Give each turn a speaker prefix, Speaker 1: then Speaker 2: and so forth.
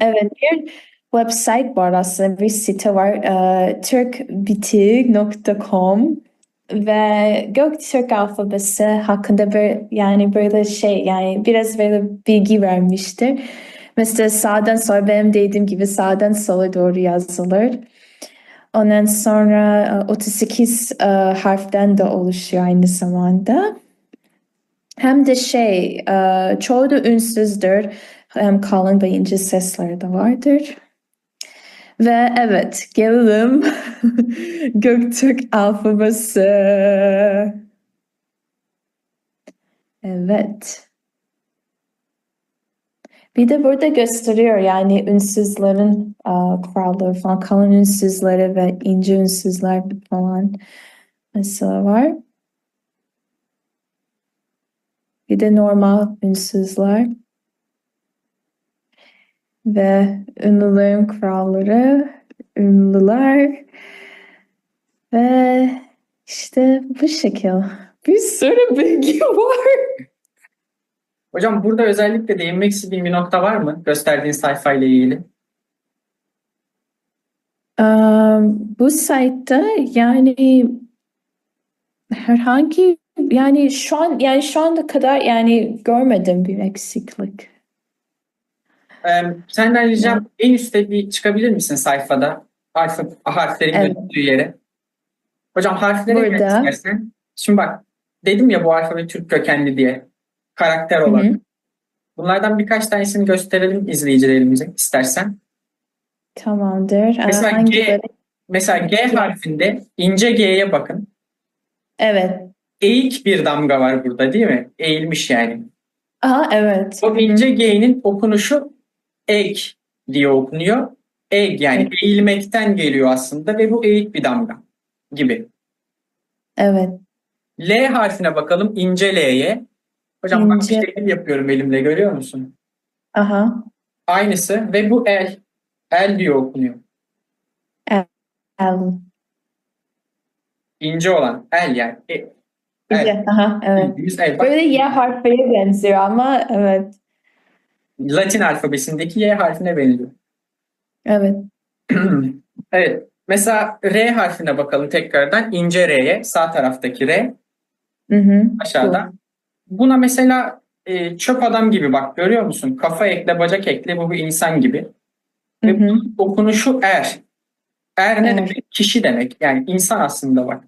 Speaker 1: Evet bir website var aslında bir site var e, türkbitik.com ve Göktürk alfabesi hakkında bir yani böyle şey yani biraz böyle bilgi vermiştir. Mesela sağdan sola benim dediğim gibi sağdan sola doğru yazılır. Ondan sonra e, 38 e, harften de oluşuyor aynı zamanda. Hem de şey, e, çoğu da ünsüzdür. Hem kalın ve ince sesleri de vardır. Ve evet, gelelim Göktürk alfabesi. Evet. Bir de burada gösteriyor yani ünsüzlerin e, kuralları falan, kalın ünsüzleri ve ince ünsüzler falan mesela var. Bir de normal ünsüzler. Ve ünlülerin kuralları, ünlüler ve işte bu şekil. Bir sürü bilgi var.
Speaker 2: Hocam burada özellikle değinmek istediğin bir nokta var mı? Gösterdiğin sayfayla ilgili.
Speaker 1: Um, bu site'da yani herhangi yani şu an yani şu anda kadar yani görmedim bir eksiklik.
Speaker 2: Ee, senden ricam en üstte bir çıkabilir misin sayfada? Harf, harflerin
Speaker 1: Evet.
Speaker 2: gözüktüğü yere. Hocam harflere
Speaker 1: Burada.
Speaker 2: istersen. Şimdi bak dedim ya bu alfabe Türk kökenli diye. Karakter olarak.
Speaker 1: hı.
Speaker 2: Bunlardan birkaç tanesini gösterelim izleyicilerimize istersen.
Speaker 1: Tamamdır.
Speaker 2: Mesela G-
Speaker 1: hangileri?
Speaker 2: Mesela G harfinde ince G'ye bakın.
Speaker 1: Evet.
Speaker 2: Eğik bir damga var burada değil mi? Eğilmiş yani.
Speaker 1: Aha evet.
Speaker 2: O ince G'nin okunuşu egg diye okunuyor. Egg yani
Speaker 1: Evet.
Speaker 2: eğilmekten geliyor aslında ve bu eğik bir damga gibi.
Speaker 1: Evet.
Speaker 2: L harfine bakalım ince L'ye. Hocam bak
Speaker 1: İnce.
Speaker 2: şekil yapıyorum elimle görüyor musun?
Speaker 1: Aha.
Speaker 2: Aynısı ve bu el. El diye okunuyor.
Speaker 1: El.
Speaker 2: İnce olan el yani. E.
Speaker 1: İnce. Aha evet.
Speaker 2: Bak,
Speaker 1: Böyle Y harfiye benziyor ama evet.
Speaker 2: Latin alfabesindeki Y harfine benziyor.
Speaker 1: Evet.
Speaker 2: evet. Mesela R harfine bakalım tekrardan. İnce R'ye. Sağ taraftaki R.
Speaker 1: Hı hı.
Speaker 2: Aşağıda. Buna mesela e, çöp adam gibi bak görüyor musun? Kafa ekle, bacak ekle bu bir insan gibi.
Speaker 1: Hı
Speaker 2: Ve
Speaker 1: hı.
Speaker 2: bunun okunuşu er. Er ne
Speaker 1: Er.
Speaker 2: demek? Kişi demek. Yani insan aslında bak.